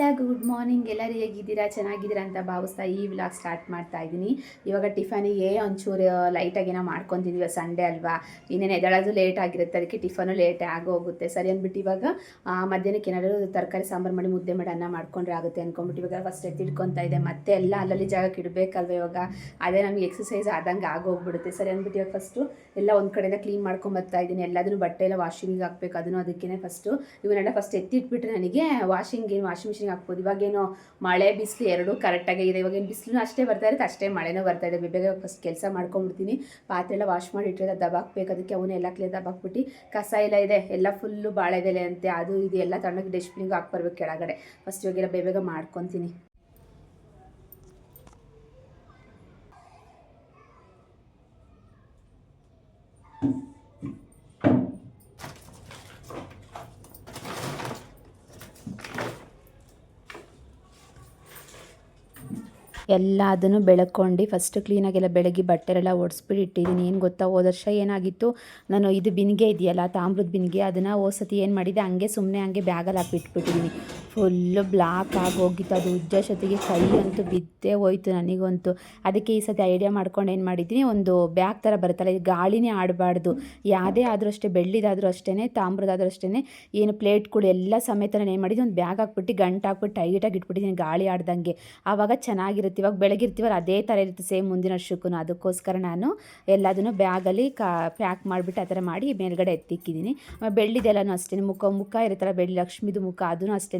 ಎಲ್ಲ good morning ಎಲ್ಲರೂ ಹೇಗಿದ್ದೀರಾ? ಚೆನ್ನಾಗಿದ್ದೀರಾ ಅಂತ ಭಾವಿಸ್ತಾ ಈ ವ್ಲಾಗ್ ಸ್ಟಾರ್ಟ್ ಮಾಡ್ತಾ ಇದ್ದೀನಿ. ಇವಾಗ ಟಿಫನಿಗೆ ಒಂಚೂರು ಲೈಟಾಗಿ ಏನೋ ಮಾಡ್ಕೊತಿದ್ದೀವಿ ಸಂಡೇ ಅಲ್ವಾ? ಇನ್ನೇನು ಎದಳೋದು ಲೇಟ್ ಆಗಿರುತ್ತೆ, ಅದಕ್ಕೆ ಟಿಫನು ಲೇಟ್ ಆಗೋಗುತ್ತೆ. ಸರಿ ಅಂದ್ಬಿಟ್ಟು ಇವಾಗ ಮಧ್ಯಾಹ್ನಕ್ಕೆ ಏನಾದರೂ ತರಕಾರಿ, ಸಾಂಬಾರು ಮಾಡಿ ಮುದ್ದೆ ಮಾಡಿ ಅನ್ನ ಮಾಡ್ಕೊಂಡ್ರೆ ಆಗುತ್ತೆ ಅಂದ್ಕೊಂಬಿಟ್ಟು ಇವಾಗ ಫಸ್ಟ್ ಎತ್ತಿಡ್ಕೊತಾ ಇದೆ. ಮತ್ತೆ ಎಲ್ಲ ಅಲ್ಲಲ್ಲಿ ಜಾಗಕ್ಕೆ ಇಡಬೇಕಲ್ವ ಇವಾಗ? ಅದೇ ನಮಗೆ ಎಕ್ಸಸೈಸ್ ಆದಂಗೆ ಆಗೋಗ್ಬಿಡುತ್ತೆ. ಸರಿ ಅಂದ್ಬಿಟ್ಟು ಇವಾಗ ಫಸ್ಟು ಎಲ್ಲ ಒಂದು ಕಡೆಯಿಂದ ಕ್ಲೀನ್ ಮಾಡ್ಕೊಂಬರ್ತಾ ಇದ್ದೀನಿ. ಎಲ್ಲದನ್ನು ಬಟ್ಟೆ ಎಲ್ಲ ವಾಷಿಂಗಿಗೆ ಹಾಕ್ಬೇಕು. ಅದನ್ನು ಅದಕ್ಕೇ ಫಸ್ಟು ಇವನ್ನೆಲ್ಲ ಫಸ್ಟ್ ಎತ್ತಿಟ್ಬಿಟ್ರೆ ನನಗೆ ವಾಷಿಂಗ್ ಏನು ವಾಷಿಂಗ್ ಮಿಷಿನ್ಗೆ ಹಾಕ್ಬೋದು ಇವಾಗೇನು ಮಳೆ, ಬಿಸಿಲು ಎರಡೂ ಕರೆಕ್ಟಾಗಿ ಇದೆ. ಇವಾಗೇನು ಬಿಸಿಲು ಅಷ್ಟೇ ಬರ್ತಾ ಇರುತ್ತೆ, ಅಷ್ಟೇ ಮಳೆನೂ ಬರ್ತಾ ಇದೆ. ಬೇಗ ಫಸ್ಟ್ ಕೆಲಸ ಮಾಡ್ಕೊಂಡ್ಬಿಡ್ತೀನಿ. ಪಾತ್ರೆ ಎಲ್ಲ ವಾಶ್ ಮಾಡಿ ಇಟ್ಟಿರೋದು ದಬಾಕ್ಬೇಕು. ಅದಕ್ಕೆ ಅವನ್ನೆಲ್ಲ ಕ್ಲಿಯರ್ ದಬಾಕ್ಬಿಟ್ಟು ಕಸ ಎಲ್ಲ ಇದೆ. ಎಲ್ಲ ಫುಲ್ಲು ಬಾಳೆದೆಲೆ ಅಂತೆ, ಅದು ಇದು ಎಲ್ಲ ತಣ್ಣಗೆ ಡಸ್ಟ್ಬಿನ್ಗೆ ಹಾಕ್ಬರ್ಬೇಕು ಕೆಳಗಡೆ. ಫಸ್ಟ್ ಇವಾಗೆಲ್ಲ ಬೇಗ ಮಾಡ್ಕೊತೀನಿ. ಎಲ್ಲ ಅದನ್ನು ಬೆಳಕೊಂಡು ಫಸ್ಟ್ ಕ್ಲೀನಾಗೆಲ್ಲ ಬೆಳಗ್ಗೆ ಬಟ್ಟೆರೆಲ್ಲ ಒಡಿಸ್ಬಿಟ್ಟು ಇಟ್ಟಿದ್ದೀನಿ ಏನು ಗೊತ್ತಾ, ಹೋದ ವರ್ಷ ಏನಾಗಿತ್ತು, ನಾನು ಇದು ಬಿನಿಗೆ ಇದೆಯಲ್ಲ ತಾಮ್ರದ ಬಿನಿಗೆ, ಅದನ್ನು ಸತಿ ಏನು ಮಾಡಿದೆ, ಹಂಗೆ ಸುಮ್ಮನೆ ಹಂಗೆ ಬ್ಯಾಗಲ್ಲಿ ಹಾಕಿಬಿಟ್ಬಿಟ್ಟಿದ್ದೀನಿ ಫುಲ್ಲು ಬ್ಲಾಕ್ ಆಗೋಗಿತ್ತು ಅದು ಉಜ್ಜ ಸತಿಗೆ ಕೈ ಅಂತೂ ಬಿದ್ದೇ ಹೋಯ್ತು ನನಗಂತೂ. ಅದಕ್ಕೆ ಈ ಸತಿ ಐಡಿಯಾ ಮಾಡ್ಕೊಂಡು ಏನು ಮಾಡಿದ್ದೀನಿ ಒಂದು ಬ್ಯಾಗ್ ಥರ ಬರುತ್ತಲ್ಲ, ಇದು ಗಾಳಿನೇ ಆಡಬಾರ್ದು. ಯಾವುದೇ ಆದರೂ ಅಷ್ಟೇ, ಬೆಳ್ಳಿದಾದರೂ ಅಷ್ಟೇ ತಾಮ್ರದಾದ್ರೂ ಅಷ್ಟೇ ಏನು ಪ್ಲೇಟ್ಗಳು ಎಲ್ಲ ಸಮೇತ ನಾನು ಏನು ಮಾಡಿದ್ದೀನಿ ಒಂದು ಬ್ಯಾಗ್ ಹಾಕ್ಬಿಟ್ಟು ಗಂಟು ಹಾಕ್ಬಿಟ್ಟು ಟೈಟಾಗಿ ಇಟ್ಬಿಟ್ಟಿದ್ದೀನಿ ಗಾಳಿ ಆಡ್ದಂಗೆ. ಆವಾಗ ಚೆನ್ನಾಗಿರುತ್ತೆ ಇವಾಗ ಬೆಳಗ್ಗೆ ಇರ್ತೀವಲ್ಲ, ಅದೇ ಥರ ಇರುತ್ತೆ ಸೇಮ್ ಮುಂದಿನ ವರ್ಷಕ್ಕೂ ಅದಕ್ಕೋಸ್ಕರ ನಾನು ಎಲ್ಲದನ್ನು ಬ್ಯಾಗಲ್ಲಿ ಕಾ ಪ್ಯಾಕ್ ಮಾಡಿಬಿಟ್ಟು ಆ ಥರ ಮಾಡಿ ಮೇಲ್ಗಡೆ ಎತ್ತಿಕ್ಕಿದ್ದೀನಿ. ಬೆಳ್ಳಿದೆಲ್ಲನೂ ಅಷ್ಟೇ ಮುಖ ಮುಖ ಇರುತ್ತಲ್ಲ ಬೆಳ್ಳಿ, ಲಕ್ಷ್ಮಿದು ಮುಖ ಅದೂ ಅಷ್ಟೇ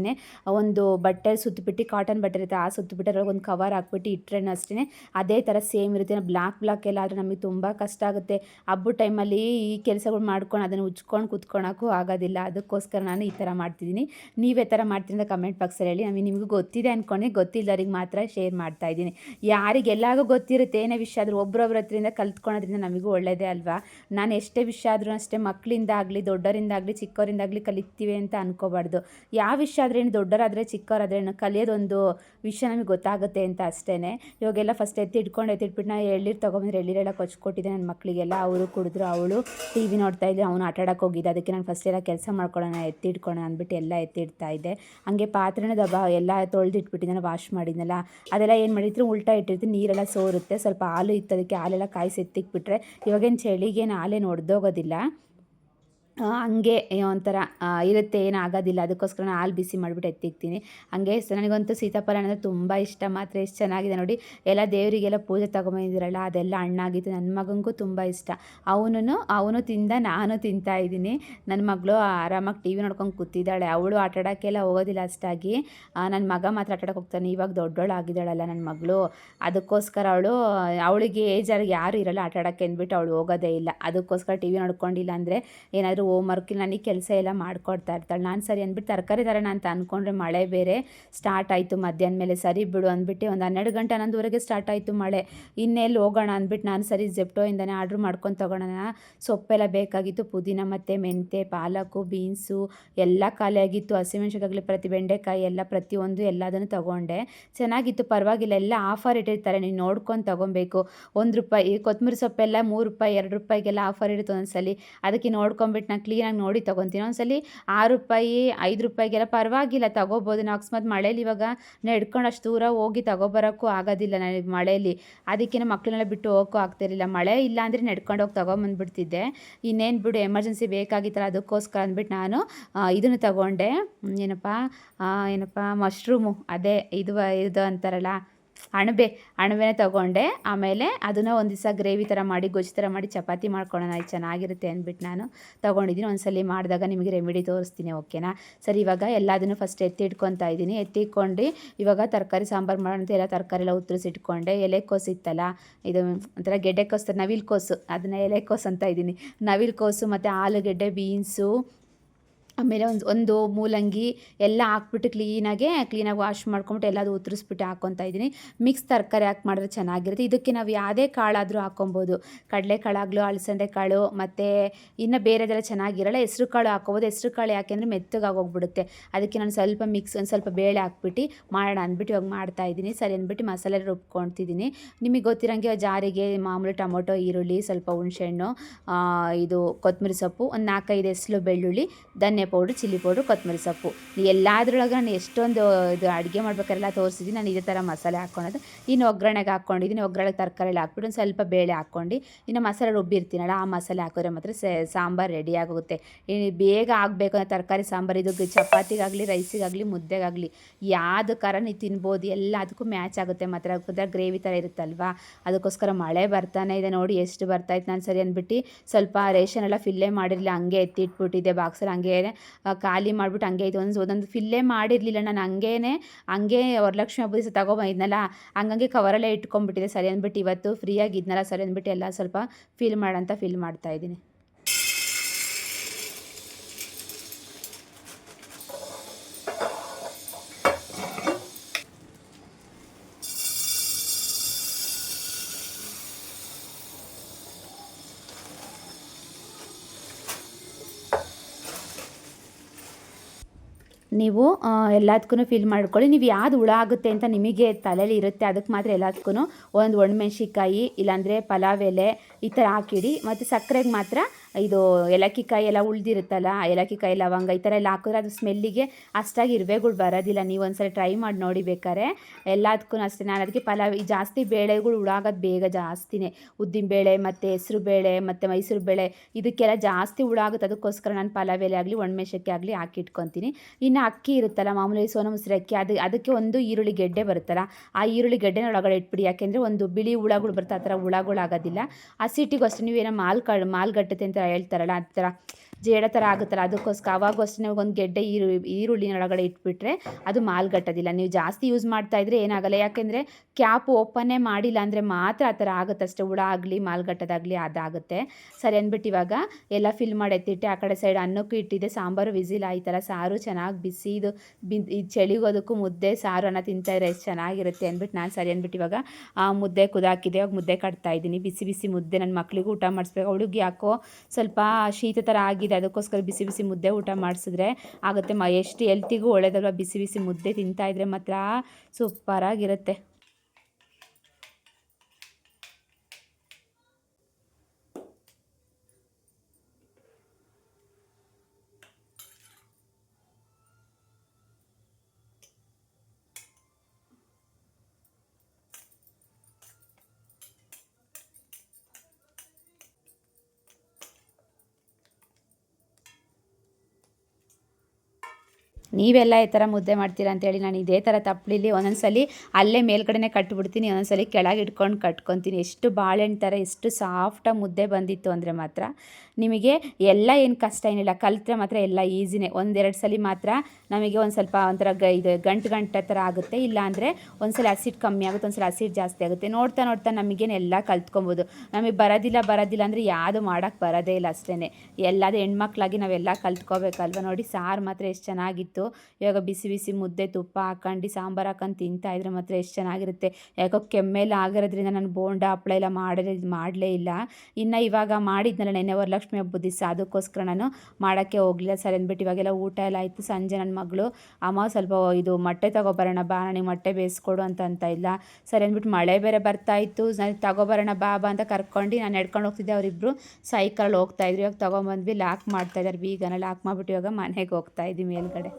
ಒಂದು ಬಟ್ಟೆ ಸುತ್ತಬಿಟ್ಟು ಕಾಟನ್ ಬಟ್ಟೆ ಇರುತ್ತೆ, ಆ ಸುತ್ತಬಿಟ್ಟು ಅದ್ರೊಳಗೆ ಒಂದು ಕವರ್ ಹಾಕ್ಬಿಟ್ಟು ಇಟ್ಟರೆ ಅಷ್ಟೇ ಅದೇ ಥರ ಸೇಮ್ ಇರುತ್ತೆ. ಬ್ಲಾಕ್ ಬ್ಲಾಕ್ ಎಲ್ಲ ಆದರೆ ನಮಗೆ ತುಂಬ ಕಷ್ಟ ಆಗುತ್ತೆ. ಹಬ್ಬದ ಟೈಮಲ್ಲಿ ಈ ಕೆಲಸಗಳು ಮಾಡ್ಕೊಂಡು ಅದನ್ನು ಉಚ್ಕೊಂಡು ಕುತ್ಕೊಳಕ್ಕೂ ಆಗೋದಿಲ್ಲ. ಅದಕ್ಕೋಸ್ಕರ ನಾನು ಈ ಥರ ಮಾಡ್ತಿದ್ದೀನಿ. ನೀವೇ ಥರ ಮಾಡ್ತೀನಿ ಅಂತ ಕಮೆಂಟ್ ಬಾಕ್ಸಲ್ಲಿ ಹೇಳಿ. ನಮಗೆ ನಿಮಗೂ ಗೊತ್ತಿದೆ ಅಂದ್ಕೊಂಡೆ ಗೊತ್ತಿಲ್ಲದವ್ರಿಗೆ ಮಾತ್ರ ಶೇರ್ ಮಾಡ್ತಾ ಇದ್ದೀನಿ. ಯಾರಿಗೆಲ್ಲಾಗೂ ಗೊತ್ತಿರುತ್ತೆ ಏನೇ ವಿಷಯ ಆದರೂ ಒಬ್ರೊಬ್ರ ಹತ್ರಿಂದ ಕಲ್ತ್ಕೊಳೋದ್ರಿಂದ ನಮಗೂ ಒಳ್ಳೆಯದೇ ಅಲ್ವಾ? ನಾನು ಎಷ್ಟೇ ವಿಷಯ ಆದರೂ ಅಷ್ಟೇ ಮಕ್ಕಳಿಂದ ಆಗಲಿ ದೊಡ್ಡವರಿಂದಾಗಲಿ ಚಿಕ್ಕವರಿಂದಾಗಲಿ ಕಲಿತೀವಿ ಅಂತ ಅನ್ಕೋಬಾರ್ದು. ಯಾವ ವಿಷಯ ಆದ್ರೆ ಏನು ದೊಡ್ಡವರಾದರೆ ಚಿಕ್ಕವರಾದ್ರೆ ಏನು ಕಲಿಯೋದೊಂದು ವಿಷಯ ನಮಗೆ ಗೊತ್ತಾಗುತ್ತೆ ಅಂತ ಅಷ್ಟೇ ಇವಾಗೆಲ್ಲ ಫಸ್ಟ್ ಎತ್ತಿ ಇಟ್ಕೊಂಡು ಎತ್ತಿಟ್ಬಿಟ್ಟು ನಾ ಎಳ್ಳೀರು ತೊಗೊಂಬಂದ್ರೆ ಎಳ್ಳೀರೆಲ್ಲ ಕೊಚ್ಕೊಟ್ಟಿದ್ದೆ ನನ್ನ ಮಕ್ಕಳಿಗೆಲ್ಲ ಅವರು ಕುಡಿದ್ರು, ಅವಳು ಟಿ ವಿ ನೋಡ್ತಾ ಇದ್ದೆ ಅವನು ಆಟ ಆಡೋಕೆ ಹೋಗಿದ್ದೆ. ಅದಕ್ಕೆ ನಾನು ಫಸ್ಟ್ ಎಲ್ಲ ಕೆಲಸ ಮಾಡ್ಕೊಳ್ಳೋಣ ಎತ್ತಿಟ್ಕೊಳ್ಳೋಣ ಅಂದ್ಬಿಟ್ಟು ಎಲ್ಲ ಎತ್ತಿಡ್ತಾ ಇದ್ದೆ. ಹಂಗೆ ಪಾತ್ರೆನ ದಬ್ಬ ಎಲ್ಲ ತೊಳೆದಿಟ್ಬಿಟ್ಟಿದ್ದಾನೆ ವಾಶ್ ಮಾಡಿದ್ನಲ್ಲ. ಅದೆಲ್ಲ ಏನು ಮಾಡಿದ್ರು ಉಲ್ಟಾ ಇಟ್ಟಿರ್ತೀನಿ ನೀರೆಲ್ಲ ಸೋರುತ್ತೆ. ಸ್ವಲ್ಪ ಹಾಲು ಇತ್ತು ಅದಕ್ಕೆ ಹಾಲೆಲ್ಲ ಕಾಯಿಸಿ ಎತ್ತಿಕ್ಬಿಟ್ರೆ ಇವಾಗೇನು ಚಳಿಗೇನು ಹಾಲೇನು ಒಡೆದೋಗೋದಿಲ್ಲ ಹಂಗೆ ಒಂಥರ ಇರುತ್ತೆ, ಏನು ಆಗೋದಿಲ್ಲ. ಅದಕ್ಕೋಸ್ಕರ ನಾನು ಹಾಲು ಬಿಸಿ ಮಾಡಿಬಿಟ್ಟು ಎತ್ತಿಕ್ತೀನಿ ಹಂಗೆ ನನಗಂತೂ ಸೀತಾಫಲ ಅಂದರೆ ತುಂಬ ಇಷ್ಟ. ಮಾತ್ರ ಎಷ್ಟು ಚೆನ್ನಾಗಿದೆ ನೋಡಿ. ಎಲ್ಲ ದೇವರಿಗೆಲ್ಲ ಪೂಜೆ ತಗೊಂಬಂದಿರಲ್ಲ ಅದೆಲ್ಲ ಹಣ್ಣಾಗಿತ್ತು. ನನ್ನ ಮಗನಿಗೂ ತುಂಬ ಇಷ್ಟ. ಅವನು ಅವನು ತಿಂದ, ನಾನು ತಿಂತಾ ಇದ್ದೀನಿ. ನನ್ನ ಮಗಳು ಆರಾಮಾಗಿ ಟಿ ವಿ ನೋಡ್ಕೊಂಡು ಕೂತಿದ್ದಾಳೆ. ಅವಳು ಆಟ ಆಡೋಕ್ಕೆಲ್ಲ ಹೋಗೋದಿಲ್ಲ ಅಷ್ಟಾಗಿ. ನನ್ನ ಮಗ ಮಾತ್ರ ಆಟ ಹೋಗ್ತಾನೆ. ಇವಾಗ ದೊಡ್ಡವಳು ಆಗಿದ್ದಾಳಲ್ಲ ನನ್ನ ಮಗಳು. ಅದಕ್ಕೋಸ್ಕರ ಅವಳು, ಅವಳಿಗೆ ಏಜಾರಿಗೆ ಯಾರು ಇರಲ್ಲ ಆಟ ಅಂದ್ಬಿಟ್ಟು ಅವಳು ಹೋಗೋದೇ ಇಲ್ಲ. ಅದಕ್ಕೋಸ್ಕರ ಟಿ ವಿ ನೋಡ್ಕೊಂಡಿಲ್ಲ ಅಂದರೆ ಏನಾದರೂ ಹೋಮ್ ವರ್ಕ್ ನನಗೆ ಕೆಲಸ ಎಲ್ಲ ಮಾಡಿಕೊಡ್ತಾ ಇರ್ತಾಳೆ. ನಾನು ಸರಿ ಅಂದ್ಬಿಟ್ಟು ತರಕಾರಿ ತರೋಣ ಅಂತ ಅಂದ್ಕೊಂಡ್ರೆ ಮಳೆ ಬೇರೆ ಸ್ಟಾರ್ಟ್ ಆಯಿತು ಮಧ್ಯಾಹ್ನ ಮೇಲೆ. ಸರಿ ಬಿಡು ಅಂದ್ಬಿಟ್ಟು ಒಂದು ಹನ್ನೆರಡು ಗಂಟೆ ಹನ್ನೊಂದುವರೆಗೆ ಸ್ಟಾರ್ಟ್ ಆಯಿತು ಮಳೆ. ಇನ್ನೆಲ್ಲಿ ಹೋಗೋಣ ಅಂದ್ಬಿಟ್ಟು ನಾನು ಸರಿ ಜೆಪ್ಟೋಯಿಂದನೇ ಆರ್ಡ್ರ್ ಮಾಡ್ಕೊಂಡು ತೊಗೊಳೋಣ. ಸೊಪ್ಪೆಲ್ಲ ಬೇಕಾಗಿತ್ತು. ಪುದೀನ ಮತ್ತು ಮೆಂತೆ ಪಾಲಕು, ಬೀನ್ಸು ಎಲ್ಲ ಖಾಲಿಯಾಗಿತ್ತು. ಹಸಿಮೆಣಸಿಗಾಗಲಿ ಪ್ರತಿ ಬೆಂಡೆಕಾಯಿ ಎಲ್ಲ ಪ್ರತಿಯೊಂದು ಎಲ್ಲದನ್ನು ತೊಗೊಂಡೆ. ಚೆನ್ನಾಗಿತ್ತು. ಪರವಾಗಿಲ್ಲ. ಎಲ್ಲ ಆಫರ್ ಇಟ್ಟಿರ್ತಾರೆ. ನೀವು ನೋಡ್ಕೊಂಡು ತೊಗೊಬೇಕು. ಒಂದು ರೂಪಾಯಿ ಕೊತ್ತಂಬರಿ ಸೊಪ್ಪೆಲ್ಲ ಮೂರು ರೂಪಾಯಿ, ಎರಡು ರೂಪಾಯಿಗೆಲ್ಲ ಆಫರ್ ಇರುತ್ತೆ ಒಂದೊಂದ್ಸಲಿ ಅದಕ್ಕೆ ನೋಡ್ಕೊಂಬಿಟ್ಟು ನಾನು ಕ್ಲೀನಾಗಿ ನೋಡಿ ತೊಗೊತೀನಿ. ಒಂದ್ಸಲಿ ಆರು ರೂಪಾಯಿ, ಐದು ರೂಪಾಯಿಗೆಲ್ಲ ಪರವಾಗಿಲ್ಲ, ತಗೋಬೋದು. ನಾವು ಅಕಸ್ಮಾತ್ ಮಳೇಲಿ ಇವಾಗ ನಡ್ಕೊಂಡು ಅಷ್ಟು ದೂರ ಹೋಗಿ ತೊಗೊಬರೋಕ್ಕೂ ಆಗೋದಿಲ್ಲ ನನಗೆ ಮಳೇಲಿ. ಅದಕ್ಕೆ ನಮ್ಮ ಮಕ್ಕಳನ್ನೆಲ್ಲ ಬಿಟ್ಟು ಹೋಗೋಕ್ಕೂ ಆಗ್ತಿರಲಿಲ್ಲ. ಮಳೆ ಇಲ್ಲ ಅಂದರೆ ನಡ್ಕೊಂಡು ಹೋಗಿ ತೊಗೊಂಬಂದ್ಬಿಡ್ತಿದ್ದೆ. ಇನ್ನೇನು ಬಿಡು, ಎಮರ್ಜೆನ್ಸಿ ಬೇಕಾಗಿತ್ತಲ್ಲ, ಅದಕ್ಕೋಸ್ಕರ ಅಂದ್ಬಿಟ್ಟು ನಾನು ಇದನ್ನು ತಗೊಂಡೆ. ಏನಪ್ಪ ಏನಪ್ಪ, ಮಶ್ರೂಮು. ಅದೇ, ಇದು ಇದು ಅಂತಾರಲ್ಲ. ಅಣಬೆ, ಅಣಬೆನೇ ತಗೊಂಡೆ. ಆಮೇಲೆ ಅದನ್ನು ಒಂದು ದಿವಸ ಗ್ರೇವಿ ಥರ ಮಾಡಿ, ಗೊಜ್ಜು ಥರ ಮಾಡಿ ಚಪಾತಿ ಮಾಡ್ಕೊಳ್ಳೋಣ ಇದು ಚೆನ್ನಾಗಿರುತ್ತೆ ಅಂದ್ಬಿಟ್ಟು ನಾನು ತೊಗೊಂಡಿದ್ದೀನಿ. ಸಲ ಮಾಡಿದಾಗ ನಿಮಗೆ ರೆಮಿಡಿ ತೋರಿಸ್ತೀನಿ, ಓಕೆನಾ? ಸರಿ, ಇವಾಗ ಎಲ್ಲದನ್ನು ಫಸ್ಟ್ ಎತ್ತಿ ಇಟ್ಕೊತಾ ಇದ್ದೀನಿ. ಎತ್ತಿಟ್ಕೊಂಡು ಇವಾಗ ತರಕಾರಿ, ಸಾಂಬಾರು ಅಂತ ಎಲ್ಲ ತರಕಾರಿ ಎಲ್ಲ ಉತ್ತರಿಸಿಟ್ಕೊಂಡೆ ಎಲೆಕೋಸು ಇತ್ತಲ್ಲ, ಇದು ಒಂಥರ ಗೆಡ್ಡೆಕೋಸು ನವಿಲ್ಕೋಸು ಅದನ್ನ ಎಲೆಕೋಸು ಅಂತ ಇದ್ದೀನಿ. ನವಿಲ್ಕೋಸು ಮತ್ತು ಆಲೂಗೆಡ್ಡೆ, ಬೀನ್ಸು ಆಮೇಲೆ ಒಂದು ಒಂದು ಮೂಲಂಗಿ ಎಲ್ಲ ಹಾಕ್ಬಿಟ್ಟು ಕ್ಲೀನಾಗೆ ಕ್ಲೀನಾಗಿ ವಾಶ್ ಮಾಡ್ಕೊಂಬಿಟ್ಟು ಎಲ್ಲದು ಉತ್ತರಿಸ್ಬಿಟ್ಟು ಹಾಕ್ಕೊತಾ ಇದ್ದೀನಿ. ಮಿಕ್ಸ್ ತರಕಾರಿ ಹಾಕಿ ಮಾಡಿದ್ರೆ ಚೆನ್ನಾಗಿರುತ್ತೆ. ಇದಕ್ಕೆ ನಾವು ಯಾವುದೇ ಕಾಳಾದರೂ ಹಾಕೊಬೋದು. ಕಡಲೆಕಾಳಾಗಲೂ ಅಲಸಂದೆ ಕಾಳು ಮತ್ತು ಇನ್ನು ಬೇರೆದೆಲ್ಲ ಚೆನ್ನಾಗಿರಲ್ಲ ಹೆಸ್ರು ಕಾಳು ಹಾಕೋಬೋದು ಹೆಸ್ರು ಕಾಳು ಯಾಕೆಂದರೆ ಮೆತ್ತಗಾಗೋಗ್ಬಿಡುತ್ತೆ ಅದಕ್ಕೆ ನಾನು ಸ್ವಲ್ಪ ಮಿಕ್ಸ್ ಒಂದು ಸ್ವಲ್ಪ ಬೇಳೆ ಹಾಕ್ಬಿಟ್ಟು ಮಾಡೋಣ ಅಂದ್ಬಿಟ್ಟು ಇವಾಗ ಮಾಡ್ತಾ ಇದ್ದೀನಿ. ಸರಿ ಅಂದ್ಬಿಟ್ಟು ಮಸಾಲೆ ರುಬ್ಕೊಳ್ತಿದ್ದೀನಿ ನಿಮಗೆ ಗೊತ್ತಿರೋಂಗೆ ಜಾರಿಗೆ ಮಾಮೂಲಿ ಟೊಮೊಟೊ, ಈರುಳ್ಳಿ, ಸ್ವಲ್ಪ ಹುಣಸೆಹಣ್ಣು ಇದು ಕೊತ್ತಂಬರಿ ಸೊಪ್ಪು, ಒಂದು ನಾಲ್ಕೈದು ಹೆಸಲು ಬೆಳ್ಳುಳ್ಳಿ ಧನ್ಯ ಪೌಡ್ರು, ಚಿಲ್ಲಿ ಪೌಡ್ರು, ಕೊತ್ತಂಬರಿ ಸೊಪ್ಪು. ಎಲ್ಲದ್ರೊಳಗೆ ನಾನು ಎಷ್ಟೊಂದು ಇದು ಅಡುಗೆ ಮಾಡ್ಬೇಕಾರೆಲ್ಲ ತೋರಿಸಿದ್ದೀನಿ ನಾನು ಇದೇ ಥರ ಮಸಾಲೆ ಹಾಕ್ಕೊಳೋದು ಇನ್ನು ಒಗ್ಗರಣೆಗೆ ಹಾಕ್ಕೊಂಡಿದ್ದೀನಿ ಒಗ್ಗರಣೆಗೆ ತರಕಾರಿ ಎಲ್ಲ ಹಾಕ್ಬಿಟ್ಟು ಒಂದು ಸ್ವಲ್ಪ ಬೇಳೆ ಹಾಕ್ಕೊಂಡು, ಇನ್ನು ಮಸಾಲೆ ರುಬ್ಬಿರ್ತೀನಲ್ಲ ಆ ಮಸಾಲೆ ಹಾಕಿದ್ರೆ ಮಾತ್ರ ಸಾಂಬಾರು ರೆಡಿ ಬೇಗ ಆಗಬೇಕು ಅಂದರೆ ತರಕಾರಿ, ಸಾಂಬಾರು, ಇದು ಚಪಾತಿಗಾಗಲಿ ರೈಸಿಗಾಗಲಿ ಮುದ್ದೆಗಾಗಲಿ ಯಾವುದಕ್ಕಾರ ನೀವು ತಿನ್ಬೋದು, ಎಲ್ಲದಕ್ಕೂ ಮ್ಯಾಚ್ ಆಗುತ್ತೆ ಮಾತ್ರ. ಕುದ್ರೆ ಗ್ರೇವಿ ಥರ ಇರುತ್ತಲ್ವಾ? ಅದಕ್ಕೋಸ್ಕರ ಮಳೆ ಬರ್ತಾನೆ ಇದೆ ನೋಡಿ, ಎಷ್ಟು ಬರ್ತಾಯಿತ್ತು ನಾನು ಸರಿ ಅಂದ್ಬಿಟ್ಟು ಸ್ವಲ್ಪ ರೇಷನ್ ಎಲ್ಲ ಫಿಲ್ಲೇ ಮಾಡಿರಲಿಲ್ಲ, ಹಂಗೆ ಎತ್ತಿಟ್ಬಿಟ್ಟಿದ್ದೆ ಬಾಕ್ಸಲ್ಲಿ ಹಂಗೆ ಖಾಲಿ ಮಾಡಿಬಿಟ್ಟು ಹಂಗೆ ಇದು ಒಂದು ಒಂದೊಂದು ಫಿಲ್ಲೇ ಮಾಡಿರಲಿಲ್ಲ. ನಾನು ಹಂಗೇನೆ, ಹಂಗೆ ವರಲಕ್ಷ್ಮಿ ಹಬ್ಬದ ದಿವಸ ತಗೊಬಂದಿದ್ನಲ್ಲ, ಹಂಗಂಗೆ ಕವರಲ್ಲೇ ಇಟ್ಕೊಂಡ್ಬಿಟ್ಟಿದೆ ಸರಿ ಅಂದ್ಬಿಟ್ಟು ಇವತ್ತು ಫ್ರೀಯಾಗಿ ಇದ್ನಲ್ಲ ಸರಿ ಅಂದ್ಬಿಟ್ಟು ಎಲ್ಲ ಸ್ವಲ್ಪ ಫಿಲ್ ಮಾಡಂತ ಫಿಲ್ ಮಾಡ್ತಾ ನೀವು ಎಲ್ಲದಕ್ಕೂ ಫಿಲ್ ಮಾಡ್ಕೊಳ್ಳಿ. ನೀವು ಯಾವ್ದು ಹುಳ ಆಗುತ್ತೆ ಅಂತ ನಿಮಗೆ ತಲೆಯಲ್ಲಿ ಇರುತ್ತೆ. ಅದಕ್ಕೆ ಮಾತ್ರ ಎಲ್ಲದಕ್ಕೂ ಒಂದು ಒಣಮೆಣ್ಸಿಕಾಯಿ ಇಲ್ಲಾಂದರೆ ಪಲಾವ್ ಎಲೆ ಈ ಥರ ಹಾಕಿಡಿ. ಮತ್ತು ಸಕ್ಕರೆಗೆ ಮಾತ್ರ ಇದು ಏಲಕ್ಕಿ ಕಾಯಿ ಎಲ್ಲ ಉಳಿದಿರುತ್ತಲ್ಲ ಏಲಕ್ಕಿ ಕಾಯಿ, ಲವಂಗ ಈ ಥರ ಎಲ್ಲ ಹಾಕಿದ್ರೆ ಅದು ಸ್ಮೆಲ್ಲಿಗೆ ಅಷ್ಟಾಗಿ ಇರುವೆಗಳು ಬರೋದಿಲ್ಲ. ನೀವು ಒಂದ್ಸಲ ಟ್ರೈ ಮಾಡಿ ನೋಡಿ ಬೇಕಾರೆ ಎಲ್ಲದಕ್ಕೂ ಅಷ್ಟೇ. ನಾನು ಅದಕ್ಕೆ ಪಲಾವ್ ಜಾಸ್ತಿ ಬೇಳೆಗಳು ಉಳಾಗೋದು ಬೇಗ ಜಾಸ್ತಿನೇ. ಉದ್ದಿನ ಬೇಳೆ, ಮತ್ತು ಹೆಸರು ಬೇಳೆ, ಮತ್ತು ಮೈಸೂರು ಬೇಳೆ, ಇದಕ್ಕೆಲ್ಲ ಜಾಸ್ತಿ ಹುಳ ಆಗುತ್ತೆ ಅದಕ್ಕೋಸ್ಕರ ನಾನು ಪಲಾವ್ ಎಲೆ ಆಗಲಿ ಒಣಮೆಶಕ್ಕೆ ಆಗಲಿ ಹಾಕಿ ಇಟ್ಕೊತೀನಿ ಇನ್ನು ಅಕ್ಕಿ ಇರುತ್ತಲ್ಲ, ಮಾಮೂಲಿ ಸೋನಾ ಮೊಸರು ಅಕ್ಕಿ, ಅದು, ಅದಕ್ಕೆ ಒಂದು ಈರುಳ್ಳಿ ಗೆಡ್ಡೆ ಬರುತ್ತಲ್ಲ, ಆ ಈರುಳ್ಳಿ ಗೆಡ್ಡೆನ ಒಳಗಡೆ ಇಟ್ಬಿಡಿ. ಯಾಕೆಂದರೆ ಒಂದು ಬಿಳಿ ಹುಳಗಳು ಬರುತ್ತೆ, ಆ ಥರ ಹುಳಗಳು ಆಗೋದಿಲ್ಲ ಹಸಿಟ್ಟಿಗೂ ಅಷ್ಟೇ ನೀವೇನೋ ಮಾಲ್ ಕ ಮಾಲ್ಗಟ್ಟುತ್ತೆ ಅಂತ ಹೇಳ್ತಾರಲ್ಲ ಆ ಥರ. ಜೇಡ ಥರ ಆಗುತ್ತಲ್ಲ, ಅದಕ್ಕೋಸ್ಕರ ಅವಾಗೂ ಅಷ್ಟೇ ಒಂದು ಗೆಡ್ಡೆ ಈರು ಈರುಳ್ಳಿನೊಳಗಡೆ ಇಟ್ಬಿಟ್ರೆ ಅದು ಮಾಲ್ಗಟ್ಟೋದಿಲ್ಲ. ನೀವು ಜಾಸ್ತಿ ಯೂಸ್ ಮಾಡ್ತಾ ಇದ್ರೆ ಏನಾಗಲ್ಲ, ಯಾಕೆಂದರೆ ಕ್ಯಾಪ್ ಓಪನ್ನೇ ಮಾಡಿಲ್ಲ ಅಂದರೆ ಮಾತ್ರ ಆ ಥರ ಆಗುತ್ತೆ ಅಷ್ಟೇ. ಹುಳ ಆಗಲಿ, ಮಾಲ್ಗಟ್ಟೋದಾಗಲಿ ಅದಾಗುತ್ತೆ. ಸರಿ ಅಂದ್ಬಿಟ್ಟು ಇವಾಗ ಎಲ್ಲ ಫಿಲ್ ಮಾಡಿ ಎತ್ತಿಟ್ಟೆ, ಆ ಕಡೆ ಸೈಡ್ ಅನ್ನಕ್ಕೂ ಇಟ್ಟಿದ್ದೆ ಸಾಂಬಾರು ವಿಸಿಲ್ ಆಯ್ತಲ್ಲ, ಸಾರು ಚೆನ್ನಾಗಿ ಬಿಸಿ ಇದು ಬಿ ಚಳಿಗೋದಕ್ಕೂ ಮುದ್ದೆ, ಸಾರು ಅನ್ನ ತಿಂತಾಯಿದ್ರೆ ಎಷ್ಟು ಚೆನ್ನಾಗಿರುತ್ತೆ ಅಂದ್ಬಿಟ್ಟು ನಾನು ಸರಿ ಅಂದ್ಬಿಟ್ಟು ಇವಾಗ ಆ ಮುದ್ದೆ ಕುದಾಕಿದೆ, ಇವಾಗ ಮುದ್ದೆ ಕಟ್ತಾ ಇದ್ದೀನಿ. ಬಿಸಿ ಬಿಸಿ ಮುದ್ದೆ ನನ್ನ ಮಕ್ಳಿಗೂ ಊಟ ಮಾಡಿಸ್ಬೇಕು. ಅವಳಿಗೆ ಯಾಕೋ ಸ್ವಲ್ಪ ಶೀತ ಥರ ಆಗಿದೆ. ಅದಕ್ಕೋಸ್ಕರ ಬಿಸಿ ಬಿಸಿ ಮುದ್ದೆ ಊಟ ಮಾಡಿಸಿದ್ರೆ ಆಗುತ್ತೆ ಮ ಎಷ್ಟು ಎಲ್ತಿಗೂ ಒಳ್ಳೇದಲ್ವ? ಬಿಸಿ ಬಿಸಿ ಮುದ್ದೆ ತಿಂತಾಯಿದ್ರೆ ಮಾತ್ರ ಸೂಪರಾಗಿರುತ್ತೆ. ನೀವೆಲ್ಲ ಈ ಥರ ಮುದ್ದೆ ಮಾಡ್ತೀರಾ ಅಂತೇಳಿ ನಾನು ಇದೇ ಥರ ತಪ್ಪಲಿಲಿ ಒಂದೊಂದ್ಸಲಿ ಅಲ್ಲೇ ಮೇಲ್ಗಡೆನೆ ಕಟ್ಬಿಡ್ತೀನಿ, ಒಂದೊಂದ್ಸಲಿ ಕೆಳಗೆ ಇಟ್ಕೊಂಡು ಕಟ್ಕೊತೀನಿ. ಎಷ್ಟು ಬಾಳೆಹಣ್ಣು ಥರ ಎಷ್ಟು ಸಾಫ್ಟಾಗಿ ಮುದ್ದೆ ಬಂದಿತ್ತು ಅಂದರೆ ಮಾತ್ರ ನಿಮಗೆ ಎಲ್ಲ ಏನು ಕಷ್ಟ ಏನಿಲ್ಲ, ಕಲಿತ್ರೆ ಮಾತ್ರ ಎಲ್ಲ ಈಸಿನೇ ಒಂದೆರಡು ಸಲ ಮಾತ್ರ ನಮಗೆ ಒಂದು ಸ್ವಲ್ಪ ಒಂಥರ ಗ ಇದು ಗಂಟು ಗಂಟೆ ಥರ ಆಗುತ್ತೆ, ಇಲ್ಲ ಒಂದು ಸಲ ಅಸಿಡ್ ಕಮ್ಮಿ ಆಗುತ್ತೆ, ಒಂದ್ಸಲ ಅಸಿಡ್ ಜಾಸ್ತಿ ಆಗುತ್ತೆ. ನೋಡ್ತಾ ನೋಡ್ತಾ ನಮಗೇನೆಲ್ಲ ಕಲ್ತ್ಕೊಬೋದು. ನಮಗೆ ಬರೋದಿಲ್ಲ ಬರೋದಿಲ್ಲ ಅಂದರೆ ಯಾವುದು ಮಾಡೋಕ್ಕೆ ಬರೋದೇ ಇಲ್ಲ ಅಷ್ಟೇ ಎಲ್ಲದು ಹೆಣ್ಮಕ್ಳಾಗಿ ನಾವೆಲ್ಲ ಕಲ್ತ್ಕೋಬೇಕಲ್ವ ನೋಡಿ, ಸಾರು ಮಾತ್ರ ಎಷ್ಟು ಚೆನ್ನಾಗಿತ್ತು. ಇವಾಗ ಬಿಸಿ ಬಿಸಿ ಮುದ್ದೆ, ತುಪ್ಪ ಹಾಕೊಂಡು ಸಾಂಬಾರು ಹಾಕೊಂಡು ತಿಂತಾ ಇದ್ರೆ ಮಾತ್ರ ಎಷ್ಟು ಚೆನ್ನಾಗಿರುತ್ತೆ. ಯಾಕೋ ಕೆಮ್ಮೆಲ್ಲ ಆಗಿರೋದ್ರಿಂದ ನಾನು ಬೋಂಡ ಹಪ್ಪಳ ಎಲ್ಲ ಮಾಡಲೇ ಮಾಡಲೇ ಇಲ್ಲ. ಇನ್ನು ಇವಾಗ ಮಾಡಿದ್ನಲ್ಲ ನೆನ್ನೆ ವರಲಕ್ಷ್ಮಿ ಹಬ್ಬದ ದಿವಸ, ಅದಕ್ಕೋಸ್ಕರ ನಾನು ಮಾಡೋಕ್ಕೆ ಹೋಗಲಿಲ್ಲ. ಸರಿ ಅಂದ್ಬಿಟ್ಟು ಇವಾಗೆಲ್ಲ ಊಟ ಎಲ್ಲ ಆಯಿತು. ಸಂಜೆ ನನ್ನ ಮಗಳು, ಅಮ್ಮ ಸ್ವಲ್ಪ ಇದು ಮೊಟ್ಟೆ ತಗೊಬರೋಣ ಬಾ, ನನಗೆ ಮೊಟ್ಟೆ ಬೇಯಿಸ್ಕೊಡು ಅಂತ ಅಂತ ಇಲ್ಲ. ಸರಿ ಅಂದ್ಬಿಟ್ಟು ಮಳೆ ಬೇರೆ ಬರ್ತಾ ಇತ್ತು. ನಾನು ತಗೊಬರೋಣ ಬಾ ಬಾ ಅಂತ ಕರ್ಕೊಂಡು ನಾನು ನಡ್ಕೊಂಡು ಹೋಗ್ತಿದ್ದೆ. ಅವರಿಬ್ಬರು ಸೈಕಲ್ ಹೋಗ್ತಾ ಇದ್ರು. ಇವಾಗ ತೊಗೊಂಬಂದ್ವಿ. ಲಾಕ್ ಮಾಡ್ತಾ ಇದ್ದಾರೆ ಬೀಗನ ಲಾಕ್ ಮಾಡಿಬಿಟ್ಟು ಇವಾಗ ಮನೆಗೆ ಹೋಗ್ತಾ ಇದ್ವಿ ಮೇಲ್ಗಡೆ.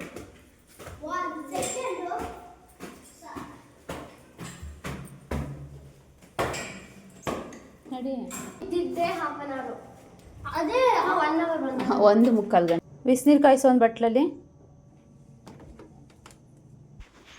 ಒಂದು ಮುಕ್ಕಾಲು ಗಂಟೆ ಬಿಸಿನೀರು ಕಾಯಿಸೋ ಒಂದು ಬಟ್ಲಲ್ಲಿ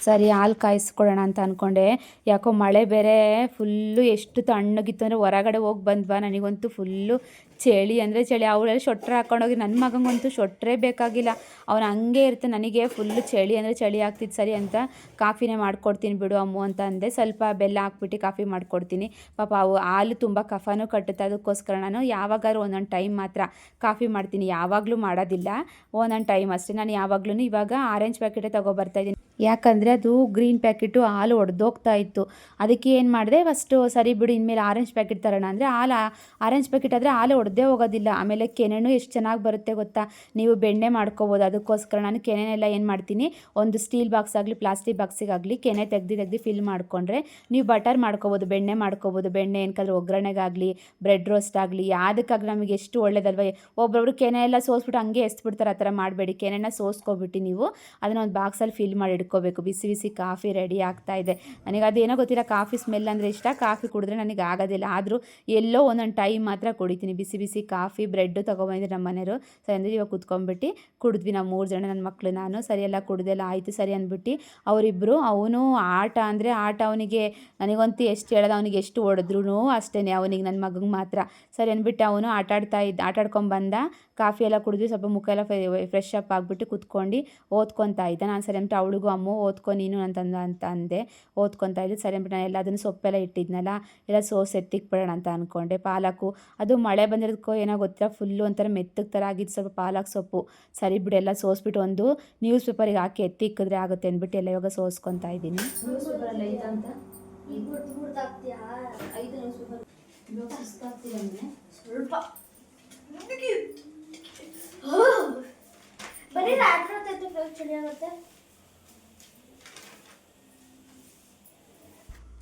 ಸರಿ, ಹಾಲು ಕಾಯಿಸ್ಕೊಳ್ಳೋಣ ಅಂತ ಅಂದ್ಕೊಂಡೆ ಯಾಕೋ ಮಳೆ ಬೇರೆ, ಫುಲ್ಲು ಎಷ್ಟು ತಣ್ಣಗಿತ್ತು ಅಂದರೆ ಹೊರಗಡೆ ಹೋಗಿ ಬಂದ್ವಾ? ನನಗಂತೂ ಫುಲ್ಲು ಚಳಿ ಅಂದರೆ ಚಳಿ. ಅವಳೆಲ್ಲ ಶೊಟ್ರ್ ಹಾಕೊಂಡೋಗಿ ನನ್ನ ಮಗಂಗಂತೂ ಶೊಟ್ರೇ ಬೇಕಾಗಿಲ್ಲ. ಅವನು ಹಂಗೆ ಇರುತ್ತೆ ನನಗೆ ಫುಲ್ಲು ಚಳಿ ಅಂದರೆ ಚಳಿ ಆಗ್ತಿತ್ತು ಸರಿ ಅಂತ ಕಾಫಿನೇ ಮಾಡ್ಕೊಡ್ತೀನಿ ಬಿಡು ಅಮ್ಮು ಅಂತ ಅಂದೆ. ಸ್ವಲ್ಪ ಬೆಲ್ಲ ಹಾಕ್ಬಿಟ್ಟು ಕಾಫಿ ಮಾಡ್ಕೊಡ್ತೀನಿ. ಪಾಪ ಅವು ಹಾಲು ತುಂಬ ಕಫನೂ ಕಟ್ಟುತ್ತೆ. ಅದಕ್ಕೋಸ್ಕರ ನಾನು ಯಾವಾಗಾದ್ರೂ ಒಂದೊಂದು ಟೈಮ್ ಮಾತ್ರ ಕಾಫಿ ಮಾಡ್ತೀನಿ. ಯಾವಾಗಲೂ ಮಾಡೋದಿಲ್ಲ. ಒಂದೊಂದು ಟೈಮ್ ಅಷ್ಟೇ. ನಾನು ಯಾವಾಗಲೂ ಇವಾಗ ಆರೆಂಜ್ ಪ್ಯಾಕೆಟೇ ತೊಗೊಬರ್ತಾ ಇದ್ದೀನಿ. ಯಾಕಂದರೆ ಅದು ಗ್ರೀನ್ ಪ್ಯಾಕೆಟು ಹಾಲು ಒಡೆದೋಗ್ತಾ ಇತ್ತು. ಅದಕ್ಕೆ ಏನು ಮಾಡಿದೆ ಫಸ್ಟು ಸರಿ ಬಿಡು, ಇನ್ಮೇಲೆ ಆರೆಂಜ್ ಪ್ಯಾಕೆಟ್ ತರೋಣ ಅಂದರೆ ಹಾಲು ಆರೆಂಜ್ ಪ್ಯಾಕೆಟ್ ಆದರೆ ಹಾಲು ಒಡೆದೇ ಹೋಗೋದಿಲ್ಲ. ಆಮೇಲೆ ಕೆನೆನೂ ಎಷ್ಟು ಚೆನ್ನಾಗಿ ಬರುತ್ತೆ ಗೊತ್ತಾ? ನೀವು ಬೆಣ್ಣೆ ಮಾಡ್ಕೋಬೋದು. ಅದಕ್ಕೋಸ್ಕರ ನಾನು ಕೆನೆನೆಲ್ಲ ಏನು ಮಾಡ್ತೀನಿ, ಒಂದು ಸ್ಟೀಲ್ ಬಾಕ್ಸ್ ಆಗಲಿ ಪ್ಲಾಸ್ಟಿಕ್ ಬಾಕ್ಸಿಗಾಗಲಿ ಕೆನೆ ತೆಗ್ದು ತೆಗ್ದು ಫಿಲ್ ಮಾಡಿಕೊಂಡ್ರೆ ನೀವು ಬಟರ್ ಮಾಡ್ಕೋಬೋದು, ಬೆಣ್ಣೆ ಮಾಡ್ಕೋಬೋದು, ಬೆಣ್ಣೆ ಏನಕ್ಕಾದ್ರೂ ಒಗ್ಗರಣೆಗಾಗಲಿ ಬ್ರೆಡ್ ರೋಸ್ಟ್ ಆಗಲಿ ಯಾವುದಕ್ಕಾಗಲಿ ನಮಗೆ ಎಷ್ಟು ಒಳ್ಳೇದಲ್ವ? ಒಬ್ಬೊಬ್ರು ಕೆನೆ ಎಲ್ಲ ಸೋಸ್ಬಿಟ್ಟು ಹಂಗೆ ಎಸ್ಬಿಡ್ತಾರೆ, ಆ ಥರ ಮಾಡಬೇಡಿ. ಕೆನೆನ ಸೋಸ್ಕೊಬಿಟ್ಟು ನೀವು ಅದನ್ನ ಒಂದು ಬಾಕ್ಸಲ್ಲಿ ಫಿಲ್ ಮಾಡಿ ಇಟ್ಕೋಬೇಕು ಬಿಸಿ ಬಿಸಿ ಕಾಫಿ ರೆಡಿ ಆಗ್ತಾ ಇದೆ. ನನಗೆ ಅದೇನೋ ಗೊತ್ತಿಲ್ಲ, ಕಾಫಿ ಸ್ಮೆಲ್ ಅಂದರೆ ಇಷ್ಟ. ಕಾಫಿ ಕುಡಿದ್ರೆ ನನಗೆ ಆಗೋದಿಲ್ಲ. ಆದರೂ ಎಲ್ಲೋ ಒಂದೊಂದು ಟೈಮ್ ಮಾತ್ರ ಕುಡಿತೀನಿ. ಬಿಸಿ ಬಿಸಿ ಕಾಫಿ ಬ್ರೆಡ್ಡು ತೊಗೊಬಂದಿದ್ರು ನಮ್ಮ ಮನೆಯವರು. ಸರಿ ಅಂದರೆ ಇವಾಗ ಕುತ್ಕೊಂಡ್ಬಿಟ್ಟು ಕುಡಿದ್ವಿ ನಾವು ಮೂರು ಜನ ನನ್ನ ಮಕ್ಕಳು ನಾನು. ಸರಿ, ಎಲ್ಲ ಕುಡ್ದೆಲ್ಲ ಆಯಿತು. ಸರಿ ಅಂದ್ಬಿಟ್ಟು ಅವರಿಬ್ಬರು ಅವನು ಆಟ ಅಂದರೆ ಆಟ ಅವನಿಗೆ ನನಗಂತೂ ಎಷ್ಟು ಹೇಳೋದು, ಅವನಿಗೆ ಎಷ್ಟು ಹೊಡೆದ್ರು ಅಷ್ಟೇ ಅವನಿಗೆ ನನ್ನ ಮಗಂಗೆ ಮಾತ್ರ. ಸರಿ ಅಂದ್ಬಿಟ್ಟು ಅವನು ಆಟಾಡ್ತಾ ಇದ್ದ ಆಟ ಬಂದ. ಕಾಫಿ ಎಲ್ಲ ಕುಡಿದ್ವಿ, ಸ್ವಲ್ಪ ಮುಖ ಎಲ್ಲ ಫ್ರೆಶ್ ಅಪ್ ಆಗಿಬಿಟ್ಟು ಕುತ್ಕೊಂಡು ಓದ್ಕೊತಾ ಇದ್ದೆ. ನಾನು ಸರಿ ಅಂದ್ಬಿಟ್ಟು ಅವಳಿಗೂ, ಅಮ್ಮ, ಓದ್ಕೊ, ನೀನು ಅಂತಂದ ಅಂತ ಅಂದೆ. ಓದ್ಕೊತಾ ಇದ್ದೆ. ಸರಿ ಅಂದ್ಬಿಟ್ಟು ನಾನು ಎಲ್ಲದನ್ನು ಸೊಪ್ಪೆಲ್ಲ ಇಟ್ಟಿದ್ನಲ್ಲ, ಎಲ್ಲ ಸೋಸ್ ಎತ್ತಿಕ್ ಬಿಡೋಣ ಅಂತ ಅಂದ್ಕೊಂಡೆ ಪಾಲಕು ಅದು ಮಳೆ ಬಂದಿರೋದಕ್ಕೋ ಏನೋ ಗೊತ್ತಿಲ್ಲ ಫುಲ್ಲು ಒಂಥರ ಮೆತ್ತಗೆ ಥರ ಆಗಿದ್ದು ಸ್ವಲ್ಪ ಪಾಲಕ್ ಸೊಪ್ಪು. ಸರಿ ಬಿಡು, ಎಲ್ಲ ಸೋಸ್ಬಿಟ್ಟು ಒಂದು ನ್ಯೂಸ್ ಪೇಪರಿಗೆ ಹಾಕಿ ಎತ್ತಿಕ್ಕಿದ್ರೆ ಆಗುತ್ತೆ ಅಂದ್ಬಿಟ್ಟು ಎಲ್ಲ ಇವಾಗ ಸೋಸ್ಕೊತಾ ಇದ್ದೀನಿ. ಸ್ವಲ್ಪ. ಬರೀ ರಾತ್ರಿ ಹೊತ್ತೈತೆ ಫ್ರೆಶ್ ಚಳಿ ಆಗುತ್ತೆ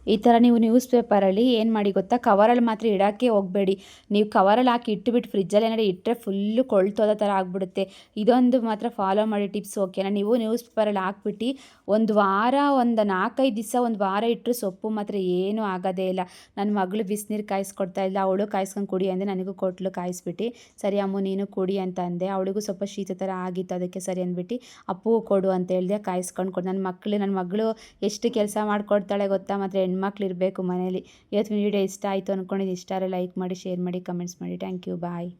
ಈ ಥರ ನೀವು ನ್ಯೂಸ್ ಪೇಪರಲ್ಲಿ ಏನು ಮಾಡಿ ಗೊತ್ತಾ? ಕವರಲ್ಲಿ ಮಾತ್ರ ಇಡೋಕ್ಕೆ ಹೋಗಬೇಡಿ. ನೀವು ಕವರಲ್ಲಿ ಹಾಕಿ ಇಟ್ಟುಬಿಟ್ಟು ಫ್ರಿಜ್ಜಲ್ಲಿ ಏನಾದ್ರು ಇಟ್ಟರೆ ಫುಲ್ಲು ಕೊಳ್ತೋದ ಥರ ಆಗಿಬಿಡುತ್ತೆ. ಇದೊಂದು ಮಾತ್ರ ಫಾಲೋ ಮಾಡಿ ಟಿಪ್ಸ್ ಓಕೆನಾ ನೀವು ನ್ಯೂಸ್ ಪೇಪರಲ್ಲಿ ಹಾಕ್ಬಿಟ್ಟು ಒಂದು ವಾರ, ಒಂದು ನಾಲ್ಕೈದು ದಿವಸ, ಒಂದು ವಾರ ಇಟ್ಟರೆ ಸೊಪ್ಪು ಮಾತ್ರ ಏನೂ ಆಗೋದೇ ಇಲ್ಲ. ನನ್ನ ಮಗಳು ಬಿಸಿನೀರು ಕಾಯಿಸ್ಕೊಡ್ತಾ ಇಲ್ಲ ಅವಳು ಕಾಯಿಸ್ಕೊಂಡು ಕುಡಿ ಅಂದೆ, ನನಗೂ ಕೊಟ್ಲು ಕಾಯಿಸ್ಬಿಟ್ಟು, ಸರಿ ಅಮ್ಮ, ನೀನು ಕುಡಿ ಅಂತ ಅಂದೆ. ಅವಳಿಗೂ ಸ್ವಲ್ಪ ಶೀತ ಥರ ಆಗಿತ್ತು, ಅದಕ್ಕೆ ಸರಿ ಅಂದ್ಬಿಟ್ಟು ಅಪ್ಪು ಕೊಡು ಅಂತ ಹೇಳಿದೆ, ಕಾಯಿಸ್ಕೊಂಡು ಕೊಡು ನನ್ನ ಮಕ್ಕಳು ನನ್ನ ಮಗಳು ಎಷ್ಟು ಕೆಲಸ ಮಾಡಿಕೊಡ್ತಾಳೆ ಗೊತ್ತಾ ಮಾತ್ರ ಹೆಣ್ಮಕ್ಳು ಇರಬೇಕು ಮನೇಲಿ. ಇವತ್ತು ವಿಡಿಯೋ ಇಷ್ಟ ಆಯಿತು ಅಂದ್ಕೊಂಡಿದ್ದು ಇಷ್ಟ ಲೈಕ್ ಮಾಡಿ ಶೇರ್ ಮಾಡಿ ಕಮೆಂಟ್ಸ್ ಮಾಡಿ. Thank you bye